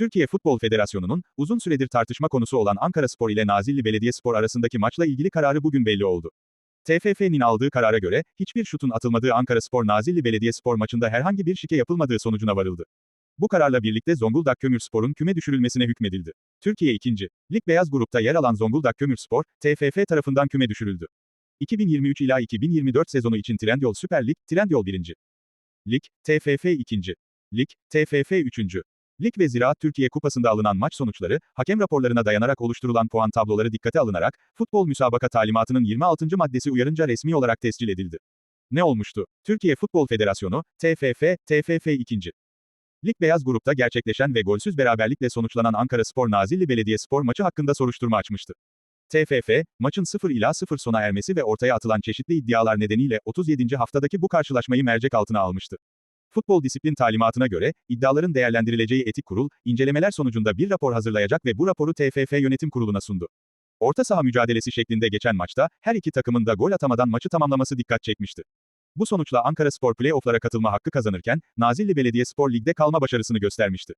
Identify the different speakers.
Speaker 1: Türkiye Futbol Federasyonu'nun, uzun süredir tartışma konusu olan Ankara Spor ile Nazilli Belediyespor arasındaki maçla ilgili kararı bugün belli oldu. TFF'nin aldığı karara göre, hiçbir şutun atılmadığı Ankara Spor Nazilli Belediyespor maçında herhangi bir şike yapılmadığı sonucuna varıldı. Bu kararla birlikte Zonguldak Kömürspor'un küme düşürülmesine hükmedildi. Türkiye 2. Lig Beyaz Grup'ta yer alan Zonguldak Kömürspor, TFF tarafından küme düşürüldü. 2023 ila 2024 sezonu için Trendyol Süper Lig, Trendyol 1. Lig, TFF 2. Lig, TFF 3. Lig ve Ziraat Türkiye Kupası'nda alınan maç sonuçları, hakem raporlarına dayanarak oluşturulan puan tabloları dikkate alınarak, futbol müsabaka talimatının 26. maddesi uyarınca resmi olarak tescil edildi. Ne olmuştu? Türkiye Futbol Federasyonu, TFF, TFF 2. Lig Beyaz Grup'ta gerçekleşen ve golsüz beraberlikle sonuçlanan Ankara Spor Nazilli Belediyespor maçı hakkında soruşturma açmıştı. TFF, maçın 0 ila 0 sona ermesi ve ortaya atılan çeşitli iddialar nedeniyle 37. haftadaki bu karşılaşmayı mercek altına almıştı. Futbol disiplin talimatına göre, iddiaların değerlendirileceği etik kurul, incelemeler sonucunda bir rapor hazırlayacak ve bu raporu TFF Yönetim Kurulu'na sundu. Orta saha mücadelesi şeklinde geçen maçta, her iki takımın da gol atamadan maçı tamamlaması dikkat çekmişti. Bu sonuçla Ankara Spor playoff'lara katılma hakkı kazanırken, Nazilli Belediyespor ligde kalma başarısını göstermişti.